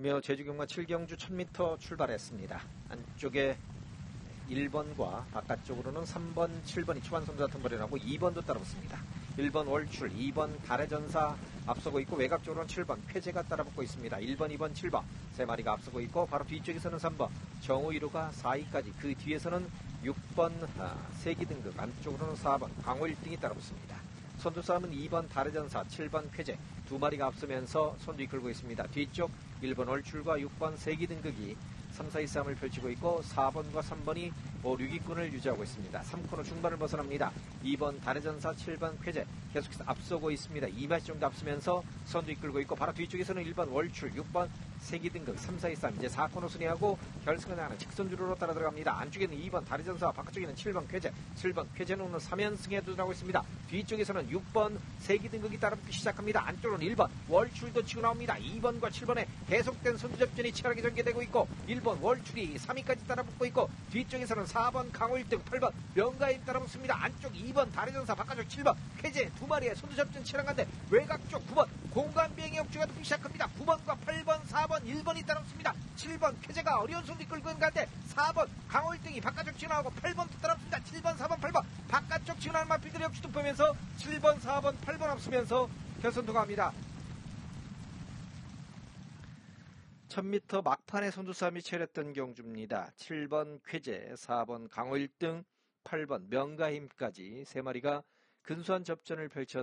금요 제주경마 7경주 1000m 출발했습니다. 안쪽에 1번과 바깥쪽으로는 3번, 7번이 초반 선수 같은 거리하고 2번도 따라붙습니다. 1번 월출, 2번 달의전사 앞서고 있고 외곽 쪽으로는 7번 쾌재가 따라붙고 있습니다. 1번, 2번, 7번 세 마리가 앞서고 있고 바로 뒤쪽에서는 3번 정우 1호가 4위까지 그 뒤에서는 6번 아, 세기 등급 안쪽으로는 4번 강호 1등이 따라붙습니다. 선두 싸움은 2번 달의전사, 7번 쾌재 두 마리가 앞서면서 선두 이끌고 있습니다. 뒤쪽 1번 월출과 6번 세기 등극이 3, 4위 싸움을 펼치고 있고 4번과 3번이 5, 6위권을 유지하고 있습니다. 3코너 중반을 벗어납니다. 2번 달의전사, 7번 쾌재 계속해서 앞서고 있습니다. 2마시 정도 앞서면서 선두 이끌고 있고 바로 뒤쪽에서는 1번 월출, 6번 세기 등급 3, 4위 싸움 이제 4코너 순위하고 결승을 향하는 직선주로로 따라 들어갑니다. 안쪽에는 2번 달의전사, 바깥쪽에는 7번 쾌재, 7번 쾌재는 오늘 3연승에 도전하고 있습니다. 뒤쪽에서는 6번 세기 등급이 따라붙기 시작합니다. 안쪽으로는 1번 월출도 치고 나옵니다. 2번과 7번의 계속된 선두접전이 치열하게 전개되고 있고 1번 월출이 3위까지 따라붙고 있고 뒤쪽에서는 4번 강호 1등 8번 명가임 따라붙습니다. 안쪽 2번 다리전사 바깥쪽 7번 쾌재 두 마리의 선두접전 치열한데 외곽 쪽 9번 공간 비행의 역주가 듣기 시작합니다. 9번과 8번 4번 1번이 따라붙습니다. 7번 쾌재가 어려운 손이 끌고 가는데 4번 강호 1등이 바깥쪽 지나가고 8번도 따라붙습니다. 7번 4번 8번 바깥쪽 지나는 마필들의 역주도 보면서 7번 4번 8번 앞서면서 결선 통과합니다. 1000m 막판에 선두 싸움이 치열했던 경주입니다. 7번 쾌재, 4번 강호 1등, 8번 명가힘까지 세 마리가 근소한 접전을 펼쳤습니다.